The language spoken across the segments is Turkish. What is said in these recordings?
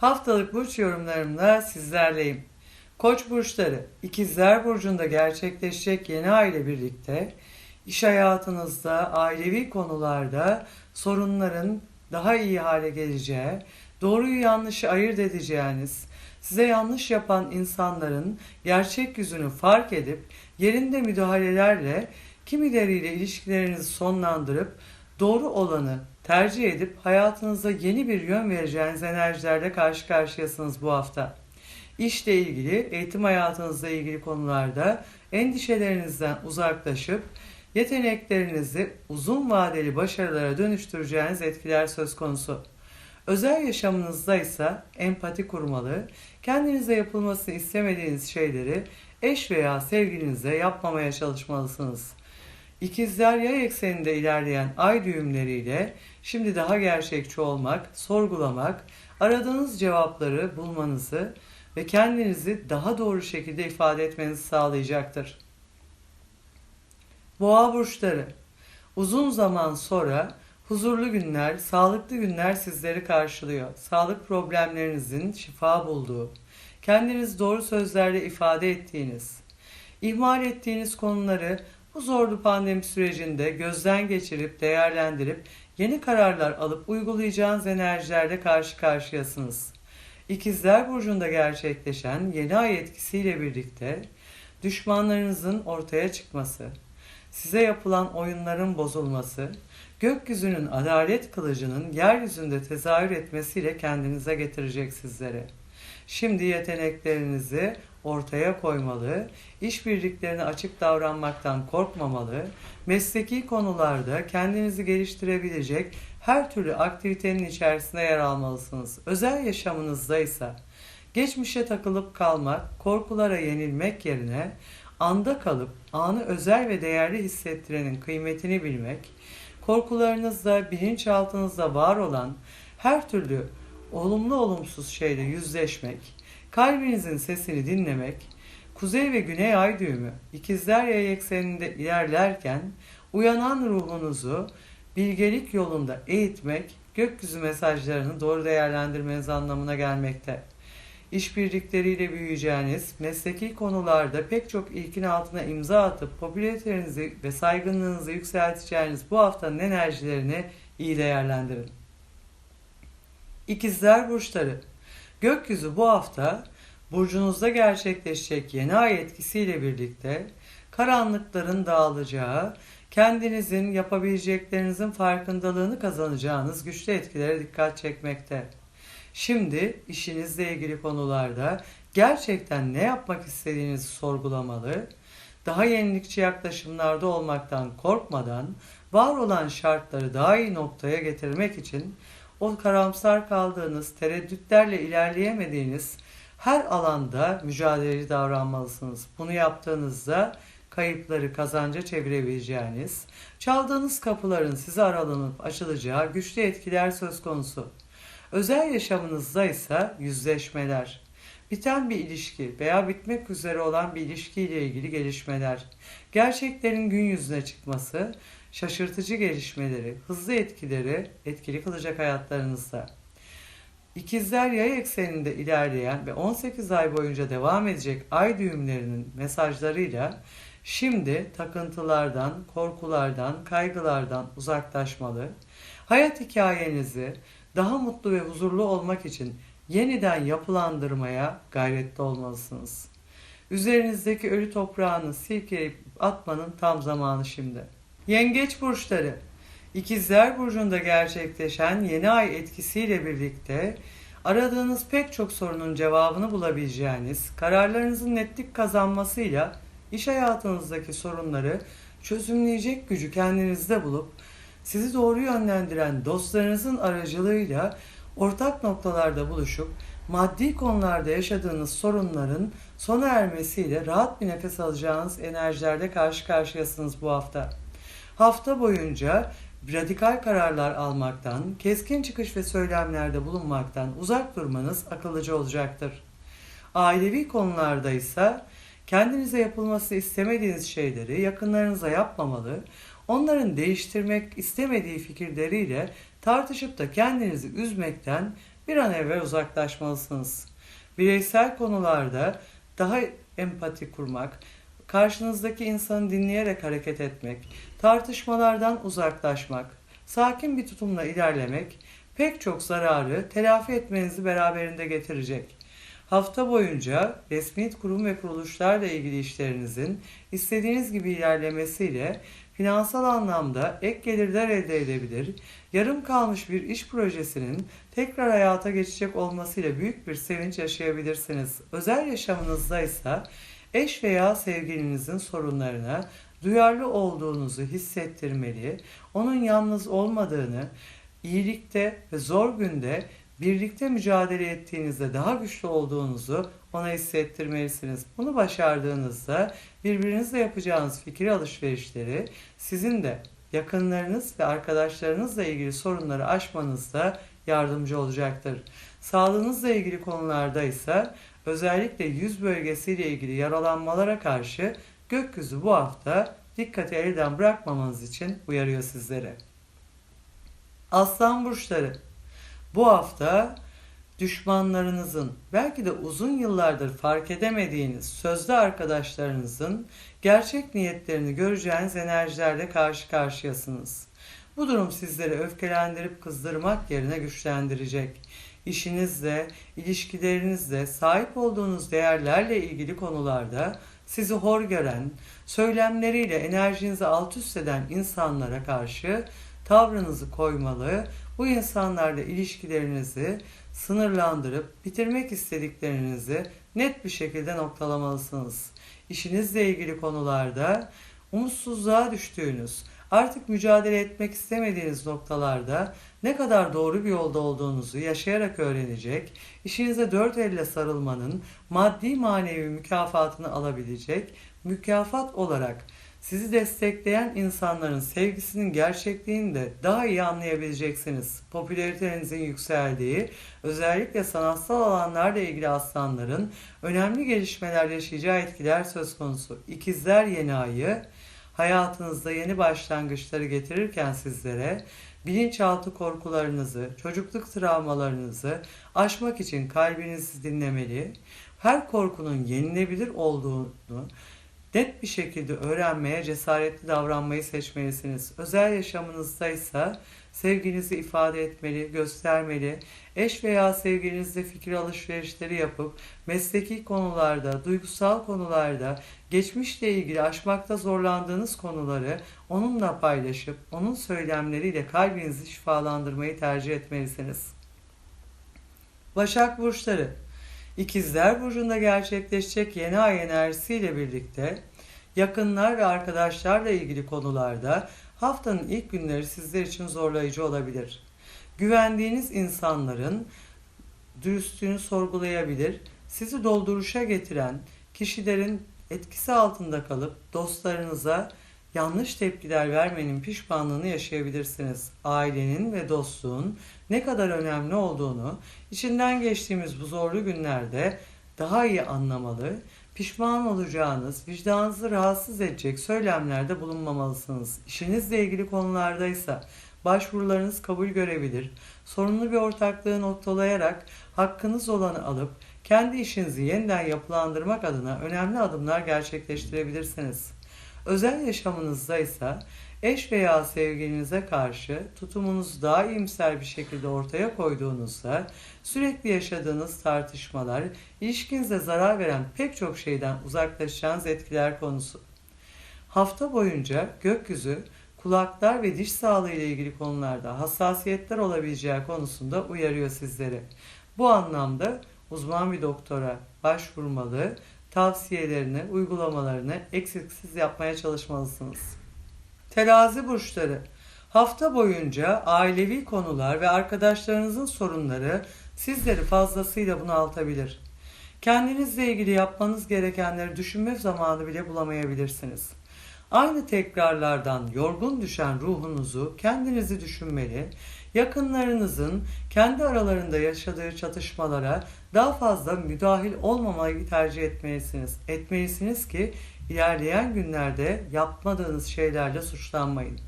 Haftalık burç yorumlarımla sizlerleyim. Koç burçları, ikizler burcunda gerçekleşecek yeni ay ile birlikte iş hayatınızda, ailevi konularda sorunların daha iyi hale geleceği, doğruyu yanlışı ayırt edeceğiniz, size yanlış yapan insanların gerçek yüzünü fark edip yerinde müdahalelerle kimileriyle ilişkilerinizi sonlandırıp doğru olanı tercih edip hayatınıza yeni bir yön vereceğiniz enerjilerle karşı karşıyasınız bu hafta. İşle ilgili, eğitim hayatınızla ilgili konularda endişelerinizden uzaklaşıp yeteneklerinizi uzun vadeli başarılara dönüştüreceğiniz etkiler söz konusu. Özel yaşamınızda ise empati kurmalı, kendinize yapılmasını istemediğiniz şeyleri eş veya sevgilinize yapmamaya çalışmalısınız. İkizler yay ekseninde ilerleyen ay düğümleriyle şimdi daha gerçekçi olmak, sorgulamak, aradığınız cevapları bulmanızı ve kendinizi daha doğru şekilde ifade etmenizi sağlayacaktır. Boğa burçları Uzun zaman sonra huzurlu günler, sağlıklı günler sizleri karşılıyor. Sağlık problemlerinizin şifa bulduğu, kendiniz doğru sözlerle ifade ettiğiniz, ihmal ettiğiniz konuları bu zorlu pandemi sürecinde gözden geçirip değerlendirip yeni kararlar alıp uygulayacağınız enerjilerle karşı karşıyasınız. İkizler Burcu'nda gerçekleşen yeni ay etkisiyle birlikte düşmanlarınızın ortaya çıkması, size yapılan oyunların bozulması, gökyüzünün adalet kılıcının yeryüzünde tezahür etmesiyle kendinize getirecek sizlere. Şimdi yeteneklerinizi ortaya koymalı, işbirliklerine açık davranmaktan korkmamalı, mesleki konularda kendinizi geliştirebilecek her türlü aktivitenin içerisinde yer almalısınız. Özel yaşamınızda ise geçmişe takılıp kalmak, korkulara yenilmek yerine anda kalıp anı özel ve değerli hissettirenin kıymetini bilmek, korkularınızda, bilinçaltınızda var olan her türlü olumlu olumsuz şeyle yüzleşmek, kalbinizin sesini dinlemek, kuzey ve güney ay düğümü ikizler yay ekseninde ilerlerken uyanan ruhunuzu bilgelik yolunda eğitmek, gökyüzü mesajlarını doğru değerlendirmeniz anlamına gelmekte. İşbirlikleriyle büyüyeceğiniz, mesleki konularda pek çok ilkin altına imza atıp popülaritenizi ve saygınlığınızı yükselteceğiniz bu haftanın enerjilerini iyi değerlendirin. İkizler Burçları Gökyüzü bu hafta burcunuzda gerçekleşecek yeni ay etkisiyle birlikte karanlıkların dağılacağı, kendinizin yapabileceklerinizin farkındalığını kazanacağınız güçlü etkilere dikkat çekmekte. Şimdi işinizle ilgili konularda gerçekten ne yapmak istediğinizi sorgulamalı, daha yenilikçi yaklaşımlarda olmaktan korkmadan var olan şartları daha iyi noktaya getirmek için o karamsar kaldığınız, tereddütlerle ilerleyemediğiniz her alanda mücadeleci davranmalısınız. Bunu yaptığınızda kayıpları kazanca çevirebileceğiniz, çaldığınız kapıların size aralanıp açılacağı güçlü etkiler söz konusu. Özel yaşamınızda ise yüzleşmeler, biten bir ilişki veya bitmek üzere olan bir ilişkiyle ilgili gelişmeler, gerçeklerin gün yüzüne çıkması, şaşırtıcı gelişmeleri, hızlı etkileri etkili kılacak hayatlarınızda. İkizler yay ekseninde ilerleyen ve 18 ay boyunca devam edecek ay düğümlerinin mesajlarıyla şimdi takıntılardan, korkulardan, kaygılardan uzaklaşmalı, hayat hikayenizi daha mutlu ve huzurlu olmak için yeniden yapılandırmaya gayretli olmalısınız. Üzerinizdeki ölü toprağını silkeleyip atmanın tam zamanı şimdi. Yengeç burçları İkizler Burcu'nda gerçekleşen yeni ay etkisiyle birlikte aradığınız pek çok sorunun cevabını bulabileceğiniz, kararlarınızın netlik kazanmasıyla iş hayatınızdaki sorunları çözümleyecek gücü kendinizde bulup sizi doğru yönlendiren dostlarınızın aracılığıyla ortak noktalarda buluşup maddi konularda yaşadığınız sorunların sona ermesiyle rahat bir nefes alacağınız enerjilerle karşı karşıyasınız bu hafta. Hafta boyunca radikal kararlar almaktan, keskin çıkış ve söylemlerde bulunmaktan uzak durmanız akıllıca olacaktır. Ailevi konularda ise kendinize yapılması istemediğiniz şeyleri yakınlarınıza yapmamalı, onların değiştirmek istemediği fikirleriyle tartışıp da kendinizi üzmekten bir an evvel uzaklaşmalısınız. Bireysel konularda daha empati kurmak, karşınızdaki insanı dinleyerek hareket etmek, tartışmalardan uzaklaşmak, sakin bir tutumla ilerlemek pek çok zararı telafi etmenizi beraberinde getirecek. Hafta boyunca resmi kurum ve kuruluşlarla ilgili işlerinizin istediğiniz gibi ilerlemesiyle finansal anlamda ek gelirler elde edebilir, yarım kalmış bir iş projesinin tekrar hayata geçecek olmasıyla büyük bir sevinç yaşayabilirsiniz. Özel yaşamınızda ise eş veya sevgilinizin sorunlarına duyarlı olduğunuzu hissettirmeli, onun yalnız olmadığını, iyilikte ve zor günde birlikte mücadele ettiğinizde daha güçlü olduğunuzu ona hissettirmelisiniz. Bunu başardığınızda birbirinizle yapacağınız fikir alışverişleri sizin de yakınlarınız ve arkadaşlarınızla ilgili sorunları aşmanızda yardımcı olacaktır. Sağlığınızla ilgili konularda ise özellikle yüz bölgesiyle ilgili yaralanmalara karşı gökyüzü bu hafta dikkati elden bırakmamanız için uyarıyor sizlere. Aslan burçları bu hafta düşmanlarınızın belki de uzun yıllardır fark edemediğiniz sözde arkadaşlarınızın gerçek niyetlerini göreceğiniz enerjilerle karşı karşıyasınız. Bu durum sizleri öfkelendirip kızdırmak yerine güçlendirecek. İşinizle, ilişkilerinizle, sahip olduğunuz değerlerle ilgili konularda sizi hor gören, söylemleriyle enerjinizi alt üst eden insanlara karşı tavrınızı koymalı, bu insanlarla ilişkilerinizi sınırlandırıp bitirmek istediklerinizi net bir şekilde noktalamalısınız. İşinizle ilgili konularda umutsuzluğa düştüğünüz, artık mücadele etmek istemediğiniz noktalarda ne kadar doğru bir yolda olduğunuzu yaşayarak öğrenecek, işinize dört elle sarılmanın maddi manevi mükafatını alabilecek, mükafat olarak sizi destekleyen insanların sevgisinin gerçekliğini de daha iyi anlayabileceksiniz. Popülaritenizin yükseldiği, özellikle sanatsal alanlarla ilgili aslanların önemli gelişmeler yaşayacağı etkiler söz konusu. İkizler yeni ayı hayatınızda yeni başlangıçları getirirken sizlere bilinçaltı korkularınızı, çocukluk travmalarınızı aşmak için kalbinizi dinlemeli, her korkunun yenilebilir olduğunu net bir şekilde öğrenmeye, cesaretli davranmayı seçmelisiniz. Özel yaşamınızda ise sevginizi ifade etmeli, göstermeli, eş veya sevgilinizle fikir alışverişleri yapıp mesleki konularda, duygusal konularda, geçmişle ilgili aşmakta zorlandığınız konuları onunla paylaşıp onun söylemleriyle kalbinizi şifalandırmayı tercih etmelisiniz. Başak Burçları İkizler Burcu'nda gerçekleşecek yeni ay enerjisiyle birlikte yakınlar ve arkadaşlarla ilgili konularda haftanın ilk günleri sizler için zorlayıcı olabilir. Güvendiğiniz insanların dürüstlüğünü sorgulayabilir, sizi dolduruşa getiren kişilerin etkisi altında kalıp dostlarınıza yanlış tepkiler vermenin pişmanlığını yaşayabilirsiniz. Ailenin ve dostluğun ne kadar önemli olduğunu içinden geçtiğimiz bu zorlu günlerde daha iyi anlamalı, pişman olacağınız, vicdanınızı rahatsız edecek söylemlerde bulunmamalısınız. İşinizle ilgili konularda ise başvurularınız kabul görebilir. Sorunlu bir ortaklığı noktalayarak hakkınız olanı alıp kendi işinizi yeniden yapılandırmak adına önemli adımlar gerçekleştirebilirsiniz. Özel yaşamınızda ise eş veya sevgilinize karşı tutumunuzu daha iyimser bir şekilde ortaya koyduğunuzda sürekli yaşadığınız tartışmalar, ilişkinize zarar veren pek çok şeyden uzaklaşacağınız etkiler konusu. Hafta boyunca gökyüzü kulaklar ve diş sağlığı ile ilgili konularda hassasiyetler olabileceği konusunda uyarıyor sizleri. Bu anlamda uzman bir doktora başvurmalı, tavsiyelerini, uygulamalarını eksiksiz yapmaya çalışmalısınız. Terazi burçları Hafta boyunca ailevi konular ve arkadaşlarınızın sorunları sizleri fazlasıyla bunaltabilir. Kendinizle ilgili yapmanız gerekenleri düşünme zamanı bile bulamayabilirsiniz. Aynı tekrarlardan yorgun düşen ruhunuzu kendinizi düşünmeli, yakınlarınızın kendi aralarında yaşadığı çatışmalara daha fazla müdahil olmamayı tercih etmelisiniz. Etmelisiniz ki ilerleyen günlerde yapmadığınız şeylerle suçlanmayın.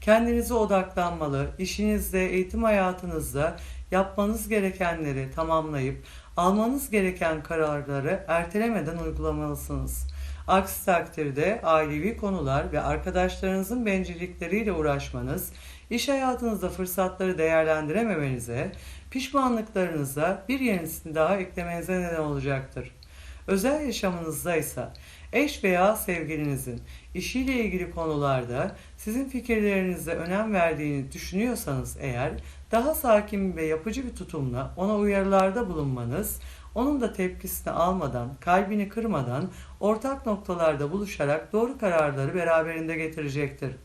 Kendinize odaklanmalı, işinizde, eğitim hayatınızda yapmanız gerekenleri tamamlayıp almanız gereken kararları ertelemeden uygulamalısınız. Aksi takdirde ailevi konular ve arkadaşlarınızın bencillikleriyle uğraşmanız, iş hayatınızda fırsatları değerlendirememenize, pişmanlıklarınıza bir yenisini daha eklemenize neden olacaktır. Özel yaşamınızda ise eş veya sevgilinizin işiyle ilgili konularda sizin fikirlerinize önem verdiğini düşünüyorsanız eğer daha sakin ve yapıcı bir tutumla ona uyarılarda bulunmanız, onun da tepkisini almadan, kalbini kırmadan ortak noktalarda buluşarak doğru kararları beraberinde getirecektir.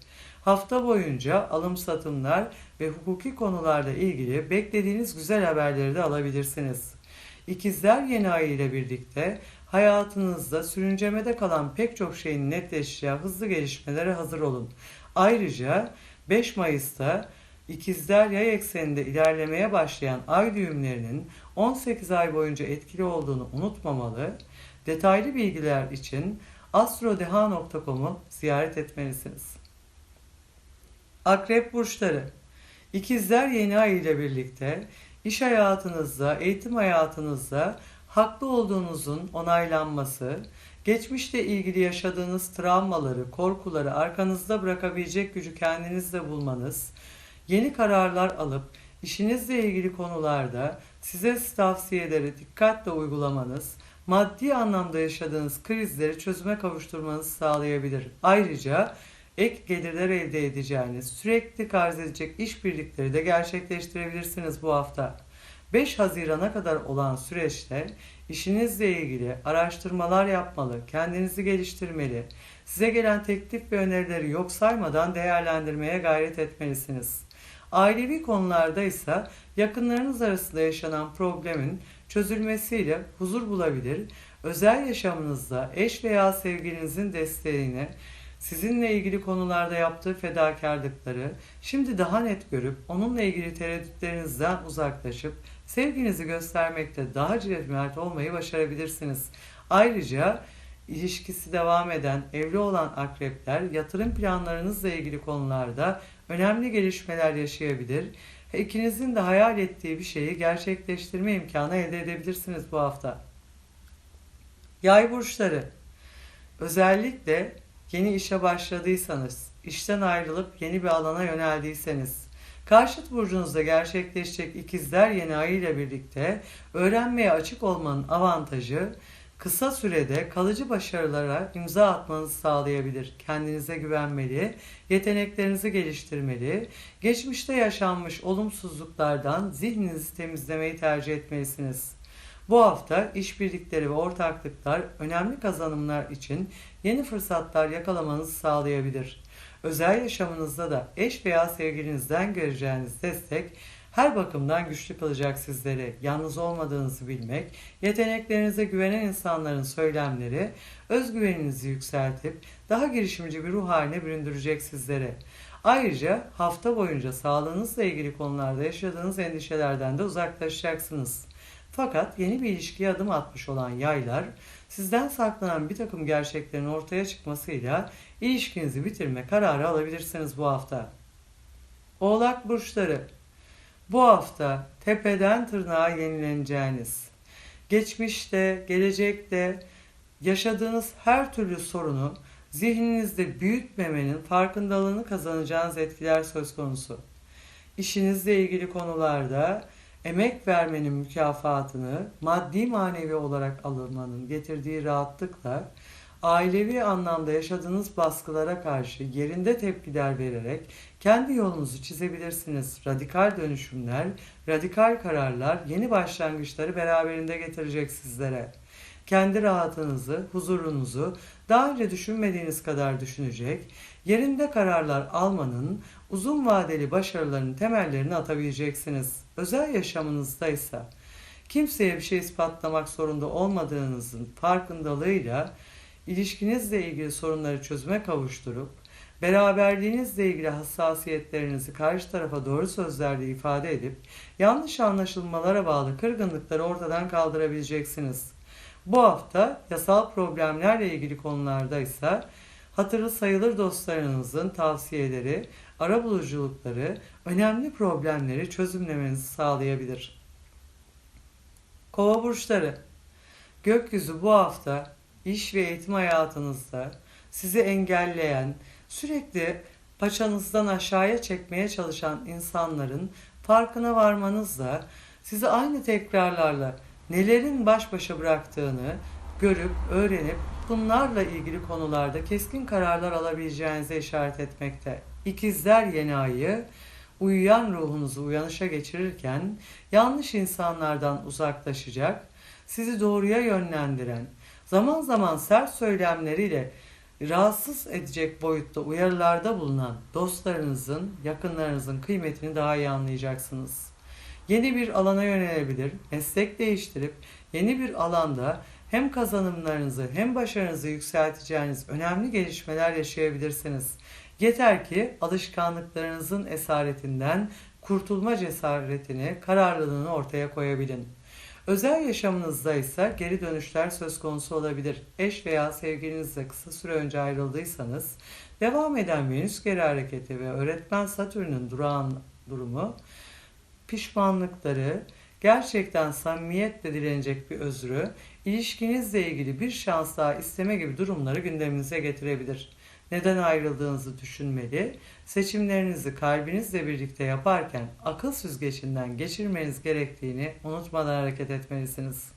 Hafta boyunca alım satımlar ve hukuki konularla ilgili beklediğiniz güzel haberleri de alabilirsiniz. İkizler yeni ay ile birlikte hayatınızda sürüncemede kalan pek çok şeyin netleşeceği hızlı gelişmelere hazır olun. Ayrıca 5 Mayıs'ta İkizler yay ekseninde ilerlemeye başlayan ay düğümlerinin 18 ay boyunca etkili olduğunu unutmamalı. Detaylı bilgiler için astrodeha.com'u ziyaret etmelisiniz. Akrep burçları İkizler yeni ay ile birlikte iş hayatınızda, eğitim hayatınızda haklı olduğunuzun onaylanması, geçmişle ilgili yaşadığınız travmaları, korkuları arkanızda bırakabilecek gücü kendinizde bulmanız, yeni kararlar alıp işinizle ilgili konularda size tavsiyeleri dikkatle uygulamanız, maddi anlamda yaşadığınız krizleri çözüme kavuşturmanızı sağlayabilir. Ayrıca ek gelirler elde edeceğiniz, sürekli karz edecek işbirlikleri de gerçekleştirebilirsiniz bu hafta. 5 Haziran'a kadar olan süreçte işinizle ilgili araştırmalar yapmalı, kendinizi geliştirmeli, size gelen teklif ve önerileri yok saymadan değerlendirmeye gayret etmelisiniz. Ailevi konularda ise yakınlarınız arasında yaşanan problemin çözülmesiyle huzur bulabilir, özel yaşamınızda eş veya sevgilinizin desteğini, sizinle ilgili konularda yaptığı fedakarlıkları şimdi daha net görüp onunla ilgili tereddütlerinizden uzaklaşıp sevginizi göstermekte daha cömert olmayı başarabilirsiniz. Ayrıca ilişkisi devam eden evli olan akrepler yatırım planlarınızla ilgili konularda önemli gelişmeler yaşayabilir. İkinizin de hayal ettiği bir şeyi gerçekleştirme imkanı elde edebilirsiniz bu hafta. Yay burçları özellikle yeni işe başladıysanız, işten ayrılıp yeni bir alana yöneldiyseniz, karşıt burcunuzda gerçekleşecek ikizler yeni ay ile birlikte öğrenmeye açık olmanın avantajı kısa sürede kalıcı başarılara imza atmanızı sağlayabilir. Kendinize güvenmeli, yeteneklerinizi geliştirmeli, geçmişte yaşanmış olumsuzluklardan zihninizi temizlemeyi tercih etmelisiniz. Bu hafta işbirlikleri ve ortaklıklar önemli kazanımlar için yeni fırsatlar yakalamanızı sağlayabilir. Özel yaşamınızda da eş veya sevgilinizden göreceğiniz destek her bakımdan güçlü kılacak sizleri. Yalnız olmadığınızı bilmek, yeteneklerinize güvenen insanların söylemleri, özgüveninizi yükseltip daha girişimci bir ruh haline büründürecek sizleri. Ayrıca hafta boyunca sağlığınızla ilgili konularda yaşadığınız endişelerden de uzaklaşacaksınız. Fakat yeni bir ilişkiye adım atmış olan yaylar, sizden saklanan bir takım gerçeklerin ortaya çıkmasıyla ilişkinizi bitirme kararı alabilirsiniz bu hafta. Oğlak burçları bu hafta tepeden tırnağa yenileneceğiniz, geçmişte, gelecekte yaşadığınız her türlü sorunu zihninizde büyütmemenin farkındalığını kazanacağınız etkiler söz konusu. İşinizle ilgili konularda emek vermenin mükafatını maddi manevi olarak alınmanın getirdiği rahatlıkla ailevi anlamda yaşadığınız baskılara karşı yerinde tepkiler vererek kendi yolunuzu çizebilirsiniz. Radikal dönüşümler, radikal kararlar, yeni başlangıçları beraberinde getirecek sizlere. Kendi rahatınızı, huzurunuzu daha önce düşünmediğiniz kadar düşünecek, yerinde kararlar almanın uzun vadeli başarıların temellerini atabileceksiniz. Özel yaşamınızda ise kimseye bir şey ispatlamak zorunda olmadığınızın farkındalığıyla ilişkinizle ilgili sorunları çözüme kavuşturup beraberliğinizle ilgili hassasiyetlerinizi karşı tarafa doğru sözlerle ifade edip yanlış anlaşılmalara bağlı kırgınlıkları ortadan kaldırabileceksiniz. Bu hafta yasal problemlerle ilgili konularda ise hatırlı sayılır dostlarınızın tavsiyeleri, arabuluculukları, önemli problemleri çözümlemenizi sağlayabilir. Kova burçları Gökyüzü bu hafta iş ve eğitim hayatınızda sizi engelleyen, sürekli paçanızdan aşağıya çekmeye çalışan insanların farkına varmanızla sizi aynı tekrarlarla nelerin baş başa bıraktığını görüp, öğrenip bunlarla ilgili konularda keskin kararlar alabileceğinize işaret etmekte. İkizler yeni ayı uyuyan ruhunuzu uyanışa geçirirken yanlış insanlardan uzaklaşacak, sizi doğruya yönlendiren, zaman zaman sert söylemleriyle rahatsız edecek boyutta uyarılarda bulunan dostlarınızın, yakınlarınızın kıymetini daha iyi anlayacaksınız. Yeni bir alana yönelebilir, meslek değiştirip yeni bir alanda hem kazanımlarınızı hem başarınızı yükselteceğiniz önemli gelişmeler yaşayabilirsiniz. Yeter ki alışkanlıklarınızın esaretinden kurtulma cesaretini, kararlılığını ortaya koyabilin. Özel yaşamınızda ise geri dönüşler söz konusu olabilir. Eş veya sevgilinizle kısa süre önce ayrıldıysanız, devam eden Venüs geri hareketi ve öğretmen Satürn'ün durağan durumu, pişmanlıkları, gerçekten samimiyetle dilenecek bir özrü, ilişkinizle ilgili bir şans daha isteme gibi durumları gündeminize getirebilir. Neden ayrıldığınızı düşünmeli, seçimlerinizi kalbinizle birlikte yaparken akıl süzgecinden geçirmeniz gerektiğini unutmadan hareket etmelisiniz.